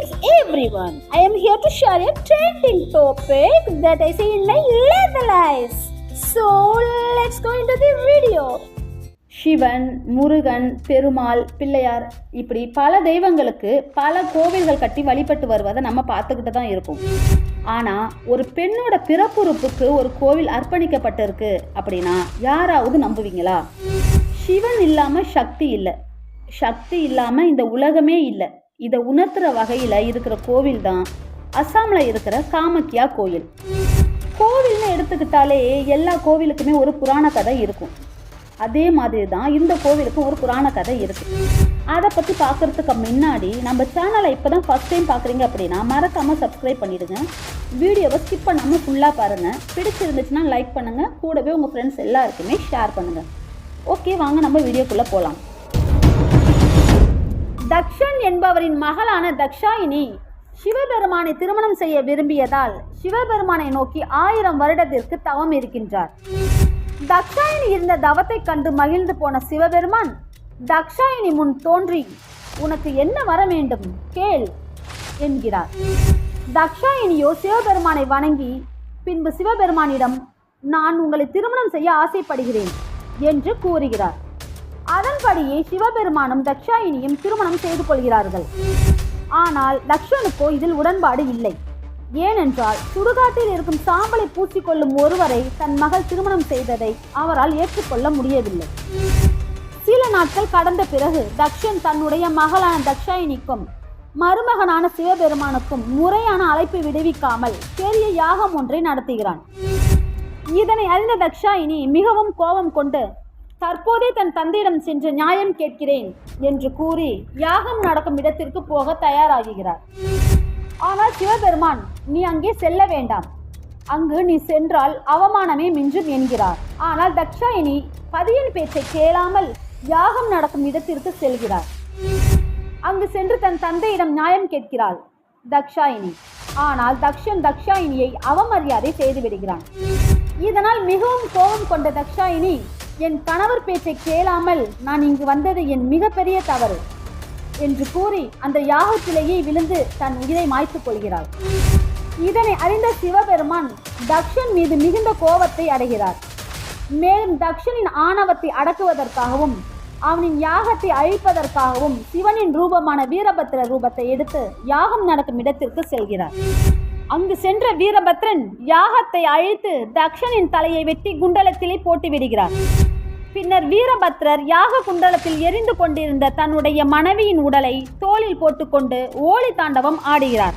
Greetings everyone. I am here to share a trending topic that I see in my level eyes. So let's go into the video. Sivan Murugan Perumal Pillaiyar இப்படி பல தெய்வங்களுக்கு பல கோவில்கள் கட்டி வழிபட்டு வருவதை நம்ம பார்த்துக்கிட்டு தான் இருக்கோம் ஆனால் ஒரு பெண்ணோட பிறப்புறுப்புக்கு ஒரு கோவில் அர்ப்பணிக்கப்பட்டிருக்கு அப்படின்னா யாராவது நம்புவீங்களா சிவன் இல்லாமல் சக்தி இல்லை சக்தி இல்லாமல் இந்த உலகமே இல்லை இதை உணர்த்துற வகையில் இருக்கிற கோவில் தான் அஸ்ஸாமில் இருக்கிற காமக்கியா கோயில். கோவில்னு எடுத்துக்கிட்டாலே எல்லா கோவிலுக்குமே ஒரு புராண கதை இருக்கும். அதே மாதிரி தான் இந்த கோவிலுக்கும் ஒரு புராண கதை இருக்குது அதை பற்றி பார்க்கறதுக்கு முன்னாடி நம்ம சேனலை இப்போ தான் ஃபஸ்ட் டைம் பார்க்குறீங்க அப்படின்னா மறக்காமல் சப்ஸ்கிரைப் பண்ணிவிடுங்க வீடியோவை ஸ்கிப் பண்ணாமல் ஃபுல்லாக பாருங்கள் பிடிச்சிருந்துச்சுன்னா லைக் பண்ணுங்கள் கூடவே உங்கள் ஃப்ரெண்ட்ஸ் எல்லாருக்குமே ஷேர் பண்ணுங்கள் ஓகே வாங்க நம்ம வீடியோக்குள்ளே போகலாம் தக்ஷன் என்பவரின் மகளான தக்ஷாயினி சிவபெருமானை திருமணம் செய்ய விரும்பியதால் சிவபெருமானை நோக்கி ஆயிரம் வருடத்திற்கு தவம் இருக்கின்றார். தக்ஷாயினி இருந்த தவத்தைக் கண்டு மகிழ்ந்து போன சிவபெருமான் தக்ஷாயினி முன் தோன்றி உனக்கு என்ன வர வேண்டும்? கேள் என்கிறார். தக்ஷாயினியோ சிவபெருமானை வணங்கி பின்பு சிவபெருமானிடம் நான் உங்களை திருமணம் செய்ய ஆசைப்படுகிறேன் என்று கூறுகிறார். அதன்படியே சிவபெருமானும் தக்ஷாயினியும் திருமணம் செய்து கொள்கிறார்கள். ஆனால் தக்ஷனுக்கோ இதில் உடன்பாடு இல்லை. ஏனென்றால் சுடுகாட்டில் இருக்கும் சாம்பலை பூசிக்கொள்ளும் ஒருவரை தன் மகள் திருமணம் செய்ததை அவரால் ஏற்றுக்கொள்ள முடியவில்லை. சில நாட்கள் கடந்த பிறகு தக்ஷன் தன்னுடைய மகளான தக்ஷாயினிக்கும் மருமகனான சிவபெருமானுக்கும் முறையான அழைப்பு விடுவிக்காமல் பெரிய யாகம் ஒன்றை நடத்துகிறான். இதனை அறிந்த தக்ஷாயினி மிகவும் கோபம் கொண்டு தற்போதே தன் தந்தையிடம் சென்று நியாயம் கேட்கிறேன் என்று கூறி யாகம் நடக்கும் இடத்திற்கு போக தயாராகிறார். ஆனால் சிவபெருமான் நீ அங்கே செல்ல வேண்டாம். அங்கு நீ சென்றால் அவமானமே மிஞ்சும் என்கிறார். ஆனால் தக்ஷாயினி பதியின் பேச்சை கேளாமல் யாகம் நடக்கும் இடத்திற்கு செல்கிறார். அங்கு சென்று தன் தந்தையிடம் நியாயம் கேட்கிறாள் தக்ஷாயினி ஆனால் தக்ஷன் தக்ஷாயினியை அவமரியாதை செய்து விடுகிறான். இதனால் மிகவும் கோபம் கொண்ட தக்ஷாயினி என் கணவர் பேச்சை கேளாமல் நான் இங்கு வந்தது என் மிகப்பெரிய தவறு என்று கூறி அந்த யாகத்திலேயே விழுந்து தன் உயிரை மாய்த்துக் கொள்கிறாள். இதனை அறிந்த சிவபெருமான் தக்ஷன் மீது மிகுந்த கோபத்தை அடைகிறார். மேலும் தக்ஷனின் ஆணவத்தை அடக்குவதற்காகவும் அவனின் யாகத்தை அழிப்பதற்காகவும் சிவனின் ரூபமான வீரபத்திர ரூபத்தை எடுத்து யாகம் நடக்கும் இடத்திற்கு செல்கிறார். அங்கு சென்ற வீரபத்ரன் யாகத்தை அழித்து தக்ஷனின் தலையை வெட்டி குண்டலத்திலே போட்டு விடுகிறார். பின்னர் வீரபத்ரர் யாக குண்டலத்தில் எரிந்து கொண்டிருந்த தன்னுடைய மனைவியின் உடலை தோளில் போட்டுக்கொண்டு ஓலி தாண்டவம் ஆடுகிறார்.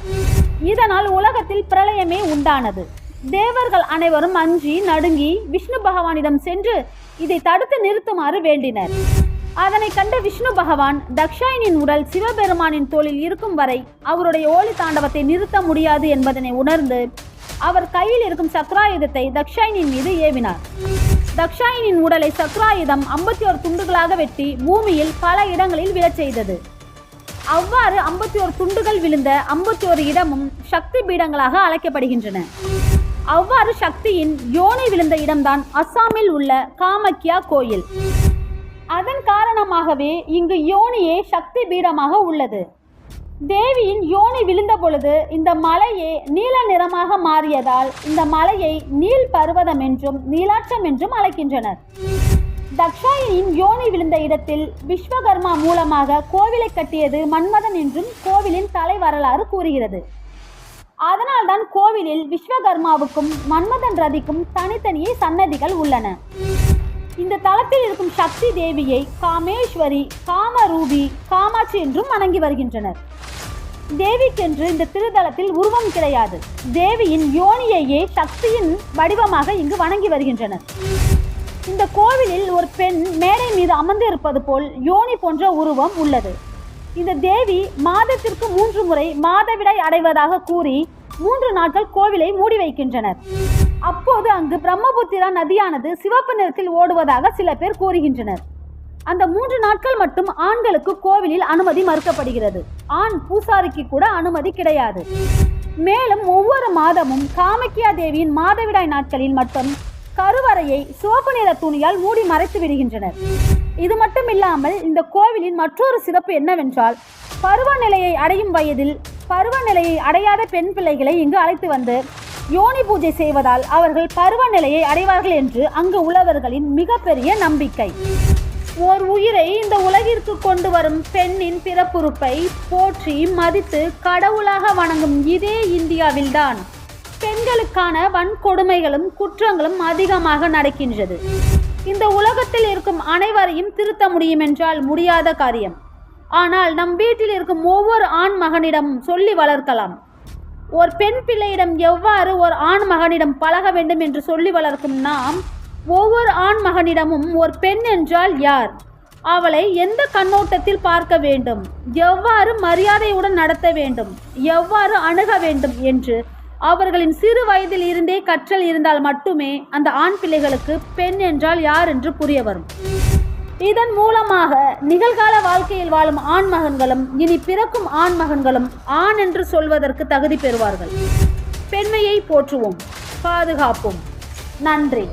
இதனால் உலகத்தில் பிரளயமே உண்டானது. தேவர்கள் அனைவரும் அஞ்சி நடுங்கி விஷ்ணு பகவானிடம் சென்று இதை தடுத்து நிறுத்துமாறு வேண்டினர். அதனை கண்ட விஷ்ணு பகவான் தக்ஷாயினின் உடல் சிவபெருமானின் தோளில் இருக்கும் வரை அவருடைய ஓலி தாண்டவத்தை நிறுத்த முடியாது என்பதனை உணர்ந்து அவர் கையில் இருக்கும் சக்ராயுதத்தை தக்ஷாயினின் மீது ஏவினார். தக்ஷாயினின் உடலை சக்ராயுதம் ஐம்பத்தி ஒரு துண்டுகளாக வெட்டி பூமியில் பல இடங்களில் விழச் செய்தது. அவ்வாறு ஐம்பத்தி ஒரு துண்டுகள் விழுந்த ஐம்பத்தி ஒரு இடமும் சக்தி பீடங்களாக அழைக்கப்படுகின்றன. அவ்வாறு சக்தியின் யோனி விழுந்த இடம்தான் அஸ்ஸாமில் உள்ள காமக்கியா கோயில். அதன் காரணமாகவே இங்கு யோனியே சக்தி பீடமாக உள்ளது. தேவியின் யோனி விழுந்த பொழுது இந்த மலையே நீல நிறமாக மாறியதால் இந்த மலையை நீல் பர்வதம் என்றும் நீலாட்சம் என்றும் அழைக்கின்றனர். தக்ஷாயினின் யோனி விழுந்த இடத்தில் விஸ்வகர்மா மூலமாக கோவிலை கட்டியது மன்மதன் என்றும் கோவிலின் தலை வரலாறு கூறுகிறது. அதனால்தான் கோவிலில் விஸ்வகர்மாவுக்கும் மன்மதன் ரதிக்கும் தனித்தனியே சன்னதிகள் உள்ளன. இந்த தலத்தில் இருக்கும் சக்தி தேவியை காமேஸ்வரி காமரூபி காமாட்சி என்றும் வணங்கி வருகின்றனர். தேவிக்கென்று இந்த திருத்தலத்தில் உருவம் கிடையாது. தேவியின் யோனியையே சக்தியின் வடிவமாக இங்கு வணங்கி வருகின்றனர். இந்த கோவிலில் ஒரு பெண் மேடை மீது அமர்ந்து இருப்பது போல் யோனி போன்ற உருவம் உள்ளது. இந்த தேவி மாதத்திற்கு மூன்று முறை மாதவிடாய் அடைவதாக கூறி மூன்று நாட்கள் கோவிலை மூடி வைக்கின்றனர். அப்போது அங்கு பிரம்மபுத்திரா நதியானது சிவப்பு நிறத்தில் ஓடுவதாக சில பேர் கூறுகின்றனர். அந்த மூன்று நாட்கள் மட்டும் ஆண்களுக்கு கோவிலில் அனுமதி மறுக்கப்படுகிறது. ஆண் பூசாரிக்கு கூட அனுமதி கிடையாது. மேலும் ஒவ்வொரு மாதமும் காமக்கியா தேவியின் மாதவிடாய் நாட்களில் மட்டும் கருவறையை சிவப்பு நிற துணியால் மூடி மறைத்து விடுகின்றனர். இது மட்டும் இல்லாமல் இந்த கோவிலின் மற்றொரு சிறப்பு என்னவென்றால் பருவநிலையை அடையும் வயதில் பருவநிலையை அடையாத பெண் பிள்ளைகளை இங்கு அழைத்து வந்து யோனி பூஜை செய்வதால் அவர்கள் பருவநிலையை அடைவார்கள் என்று அங்கு உள்ளவர்களின் மிகப்பெரிய நம்பிக்கை. ஓர் உயிரை இந்த உலகிற்கு கொண்டு வரும் பெண்ணின் பிறப்புறுப்பை போற்றி மதித்து கடவுளாக வணங்கும் இதே இந்தியாவில்தான். பெண்களுக்கான வன்கொடுமைகளும் குற்றங்களும் அதிகமாக நடக்கின்றது. இந்த உலகத்தில் இருக்கும் அனைவரையும் திருத்த முடியும் என்றால் முடியாத காரியம். ஆனால் நம் வீட்டில் இருக்கும் ஒவ்வொரு ஆண் மகனிடமும் சொல்லி வளர்க்கலாம். ஒரு பெண் பிள்ளையிடம் எவ்வாறு ஒரு ஆண் மகனிடம் பழக வேண்டும் என்று சொல்லி வளர்க்கும் நாம் ஒவ்வொரு ஆண் மகனிடமும் ஒரு பெண் என்றால் யார்? அவளை எந்த கண்ணோட்டத்தில் பார்க்க வேண்டும்? எவ்வாறு மரியாதையுடன் நடத்த வேண்டும்? எவ்வாறு அணுக வேண்டும் என்று அவர்களின் சிறு வயதில் இருந்தே கற்றல் இருந்தால் மட்டுமே அந்த ஆண் பிள்ளைகளுக்கு பெண் என்றால் யார் என்று புரிய வரும். இதன் மூலமாக நிகழ்கால வாழ்க்கையில் வாழும் ஆண் மகன்களும் இனி பிறக்கும் ஆண் மகன்களும் ஆண் என்று சொல்வதற்கு தகுதி பெறுவார்கள். பெண்மையை போற்றுவோம் பாதுகாப்போம். நன்றி.